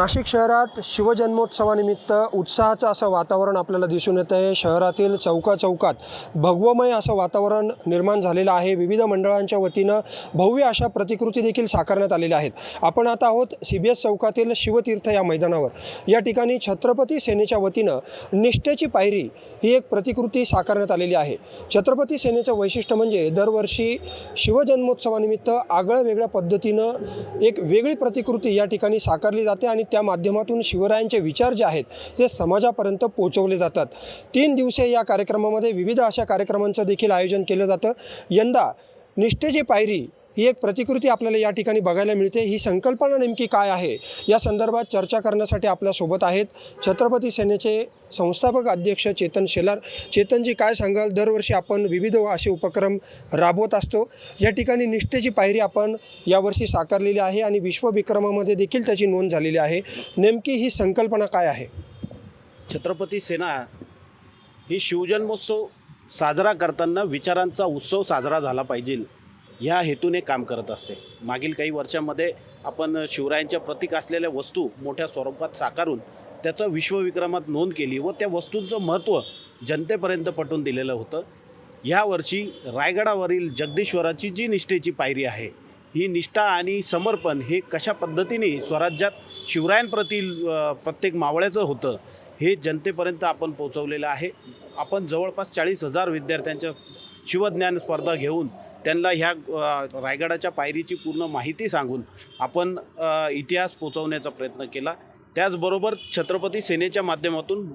नाशिक शहरात शिवजन्मोत्सवानिमित्त उत्साहाचं असं वातावरण आपल्याला दिसून येतं आहे शहरातील चौका चौकात भगवमय असं वातावरण निर्माण झालेलं आहे. विविध मंडळांच्या वतीनं भव्य अशा प्रतिकृती देखील साकारण्यात आलेल्या आहेत. आपण आता आहोत सी बी एस चौकातील शिवतीर्थ या मैदानावर. या ठिकाणी छत्रपती सेनेच्या वतीनं निष्ठेची पायरी ही एक प्रतिकृती साकारण्यात आलेली आहे. छत्रपती सेनेचं वैशिष्ट्य म्हणजे दरवर्षी शिवजन्मोत्सवानिमित्त आगळ्या वेगळ्या पद्धतीनं एक वेगळी प्रतिकृती या ठिकाणी साकारली जाते आणि त्या माध्यमातून शिवरायांचे विचार जे आहेत ते समाजापर्यंत पोहोचवले जातात. तीन दिवसीय या कार्यक्रमामध्ये विविध अशा कार्यक्रमांचं देखील आयोजन केलं जातं. यंदा निष्ठेची पायरी ही एक प्रतिकृती आपल्याला या ठिकाणी बघायला मिळते. ही संकल्पना नेमकी काय आहे? या संदर्भात चर्चा करण्यासाठी आपल्यासोबत आहेत छत्रपती सेनेचे संस्थापक अध्यक्ष चेतन शेलार. चेतनजी काय सांगाल? दरवर्षी आपण विविध असे उपक्रम राबवत असतो. या ठिकाणी निष्ठेची पायरी आपण यावर्षी साकारलेली आहे आणि विश्वविक्रमामध्ये देखील त्याची नोंद झालेली आहे. नेमकी ही संकल्पना काय आहे? छत्रपती सेना ही शिवजन्मोत्सव साजरा करताना विचारांचा उत्सव साजरा झाला पाहिजे. ह्या हेतूने काम करत असते. मागील काही वर्षांमध्ये आपण शिवरायांच्या प्रतीक असलेल्या वस्तू मोठ्या स्वरूपात साकारून त्याचं विश्वविक्रमात नोंद केली व त्या वस्तूंचं महत्त्व जनतेपर्यंत पटवून दिलेलं होतं. यावर्षी रायगडावरील जगदीश्वराची जी निष्ठेची पायरी आहे ही निष्ठा आणि समर्पण हे कशा पद्धतीने स्वराज्यात शिवरायांप्रती प्रत्येक मावळ्याचं होतं हे जनतेपर्यंत आपण पोचवलेलं आहे. आपण जवळपास चाळीस हजार विद्यार्थ्यांच्या शिवज्ञान स्पर्धा घेऊन त्यांना ह्या रायगडाच्या पायरीची पूर्ण माहिती सांगून आपण इतिहास पोचवण्याचा प्रयत्न केला. त्याचबरोबर छत्रपती सेनेच्या माध्यमातून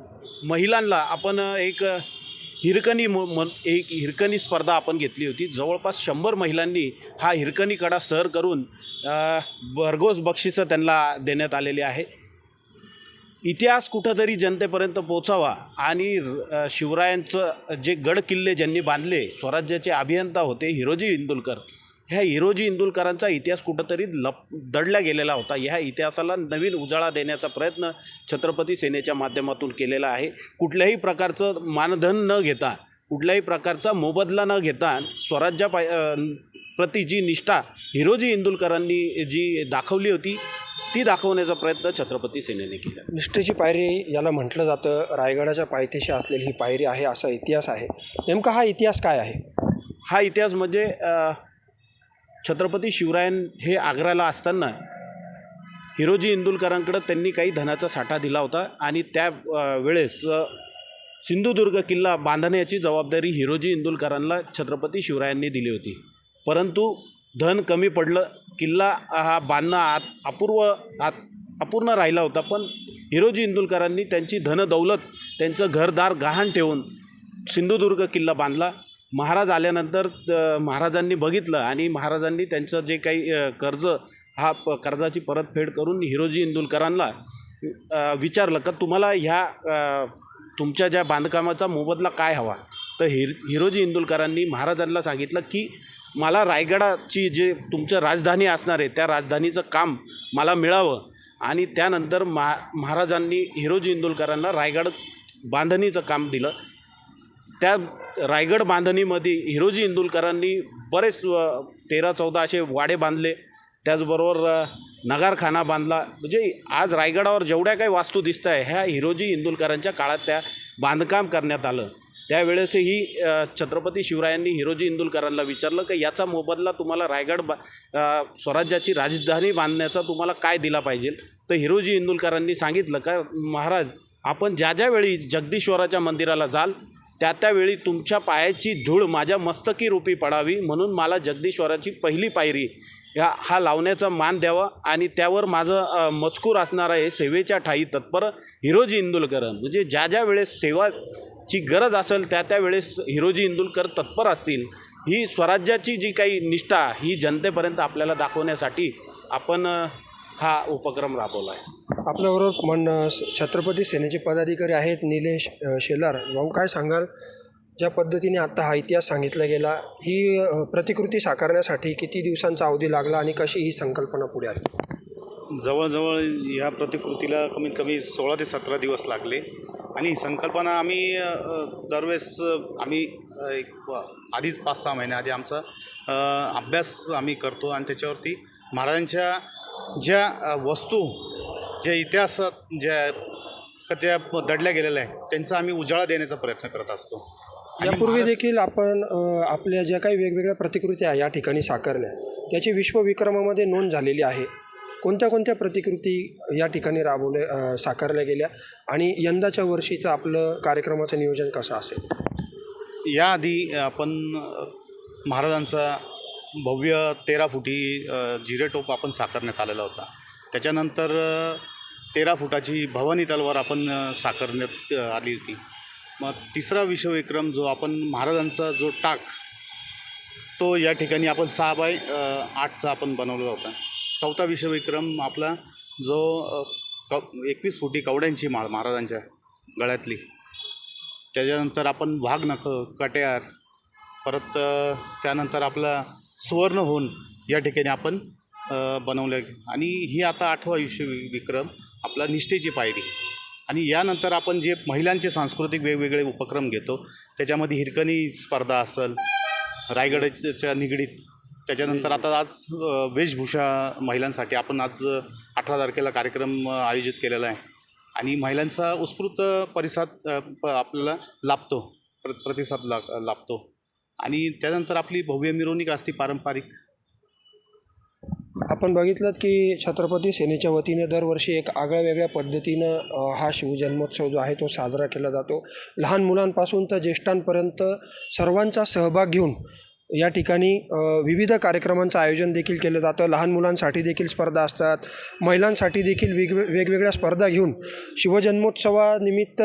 महिलांना आपण एक हिरकणी म मन एक हिरकणी स्पर्धा आपण घेतली होती. जवळपास शंभर महिलांनी हा हिरकणी कडा सर करून भरघोस बक्षिसं त्यांना देण्यात आलेली आहे. इतिहास कुठंतरी जनतेपर्यंत पोचावा आणि शिवरायांचं जे गड किल्ले ज्यांनी बांधले स्वराज्याचे अभियंता होते हिरोजी इंदुलकर. ह्या हिरोजी इंदुलकरांचा इतिहास कुठंतरी लप दडला गेलेला होता. ह्या इतिहासाला नवीन उजाळा देण्याचा प्रयत्न छत्रपती सेनेच्या माध्यमातून केलेला आहे. कुठल्याही प्रकारचं मानधन न घेता कुठल्याही प्रकारचा मोबदला न घेता स्वराज्या पा प्रति जी निष्ठा हिरोजी इंदुलकरांनी जी दाखवली होती ती दाखवण्याचा प्रयत्न छत्रपती सेनेने केला. निष्ठेची पायरी याला म्हटलं जातं. रायगडाच्या पायथ्याशी असलेली ही पायरी आहे असा इतिहास आहे. नेमका हा इतिहास काय आहे? हा इतिहास म्हणजे छत्रपती शिवरायन हे आग्र्याला असताना हिरोजी इंदुलकरांकडं त्यांनी काही धनाचा साठा दिला होता आणि त्या वेळेस सिंधुदुर्ग किल्ला बांधण्याची जबाबदारी हिरोजी इंदुलकरांना छत्रपती शिवरायांनी दिली होती. परंतु धन कमी पडलं किल्ला हा बांधणं आत अपूर्व आत अपूर्ण राहिला होता पण हिरोजी इंदुलकरांनी त्यांची धनदौलत त्यांचं घरदार गहाण ठेवून सिंधुदुर्ग किल्ला बांधला. महाराज आल्यानंतर महाराजांनी बघितलं आणि महाराजांनी त्यांचं जे काही कर्ज हा प कर्जाची परतफेड करून हिरोजी इंदुलकरांना विचारलं का तुम्हाला ह्या तुमच्या ज्या बांधकामाचा मोबदला काय हवा? तर हिर हिरोजी इंदुलकरांनी महाराजांना सांगितलं की मला रायगडाची जे तुमचं राजधानी असणार आहे त्या राजधानीचं काम मला मिळावं. आणि त्यानंतर महा महाराजांनी हिरोजी इंदुलकरांना रायगड बांधणीचं काम दिलं. त्या रायगड बांधणीमध्ये हिरोजी इंदुलकरांनी बरेच तेरा चौदा असे वाडे बांधले. त्याचबरोबर नगारखाना बांधला. म्हणजे आज रायगडावर जेवढ्या काही वास्तू दिसत आहे ह्या हिरोजी इंदुलकरांच्या काळात त्या बांधकाम करण्यात आलं. त्यावेळेसही छत्रपती शिवरायांनी हिरोजी इंदुलकरांना विचारलं की याचा मोबदला तुम्हाला रायगड बा स्वराज्याची राजधानी बांधण्याचा तुम्हाला काय दिला पाहिजे? तर हिरोजी इंदुलकरांनी सांगितलं का महाराज आपण ज्या ज्यावेळी जगदीश्वराच्या मंदिराला जाल त्या त्यावेळी तुमच्या पायाची धूळ माझ्या मस्तकी रूपी पडावी म्हणून मला जगदीश्वराची पहिली पायरी ह्या हा लावण्याचा मान द्यावा आणि त्यावर माझं मजकूर असणार आहे सेवेच्या ठाई तत्पर हिरोजी इंदुलकर. म्हणजे ज्या ज्या वेळेस सेवाची गरज असेल त्या त्यावेळेस हिरोजी इंदुलकर तत्पर असतील. ही स्वराज्याची जी काही निष्ठा ही जनतेपर्यंत आपल्याला दाखवण्यासाठी आपण हा उपक्रम राबवला आहे. आपल्याबरोबर मन छत्रपती सेनेचे पदाधिकारी आहेत निलेश शेलार. भाऊ काय सांगाल? ज्या पद्धतीने आत्ता हा इतिहास सांगितला गेला ही प्रतिकृती साकारण्यासाठी किती दिवसांचा अवधी लागला आणि कशी ही संकल्पना पुढे आली? जवळजवळ या प्रतिकृतीला कमीत कमी सोळा ते सतरा दिवस लागले. आणि ही संकल्पना आम्ही दरवेळेस आम्ही एक आधीच पाच सहा महिन्याआधी आमचा अभ्यास आम्ही करतो आणि त्याच्यावरती महाराजांच्या ज्या वस्तू जे इतिहासात ज्या कथ्या दडल्या गेलेल्या आहेत त्यांचा आम्ही उजाळा देण्याचा प्रयत्न करत असतो. यापूर्वी देखील आपण आपल्या ज्या काही वेगवेगळ्या प्रतिकृती आहे या ठिकाणी साकारल्या त्याची विश्वविक्रमामध्ये नोंद झालेली आहे. कोणत्या कोणत्या प्रतिकृती या ठिकाणी राबवले अ, साकारल्या गेल्या आणि यंदाच्या वर्षीचं आपलं कार्यक्रमाचं नियोजन कसं असेल? याआधी आपण महाराजांचा भव्य तेरा फुटी जिरेटोप आपण साकारण्यात आलेला होता. त्याच्यानंतर तेरा फुटाची भवानी तलवार आपण साकारण्यात आली होती. मग तिसरा विश्वविक्रम जो आपण महाराजांचा जो टाक तो या ठिकाणी आपण सहा बाय आठचा आपण बनवलेला होता. चौथा विश्वविक्रम आपला जो क एकवीस फुटी कवड्यांची माळ महाराजांच्या गळ्यातली. त्याच्यानंतर आपण वाघ नख कट्यार परत त्यानंतर आपला सुवर्ण होऊन या ठिकाणी आपण बनवलं. आणि ही आता आठवा विश्वविक्रम आपला निष्ठेची पायरी. आणि यानंतर आपण जे महिलांचे सांस्कृतिक वेगवेगळे उपक्रम घेतो त्याच्यामध्ये हिरकणी स्पर्धा असेल रायगडच्या निगडीत त्याच्यानंतर आता आज वेशभूषा महिलांसाठी आपण आज अठरा तारखेला कार्यक्रम आयोजित केलेला आहे. आणि महिलांचा उत्स्फूर्त परिसाद प- आपल्याला लाभतो प्र प्रतिसाद ला लाभतो. आणि त्यानंतर आपली भव्य मिरवणूक असते पारंपरिक. आपण बघितलं की छत्रपती सेनेच्या वतीने दरवर्षी एक आगळ्या वेगळ्या पद्धतीनं हा शिवजन्मोत्सव जो आहे तो साजरा केला जातो. लहान मुलांपासून तर ज्येष्ठांपर्यंत सर्वांचा सहभाग घेऊन या ठिकाणी विविध कार्यक्रमांचं आयोजन देखील केलं जातं. लहान मुलांसाठी देखील स्पर्धा असतात. महिलांसाठी देखील वेग वेगवेगळ्या स्पर्धा घेऊन शिवजन्मोत्सवानिमित्त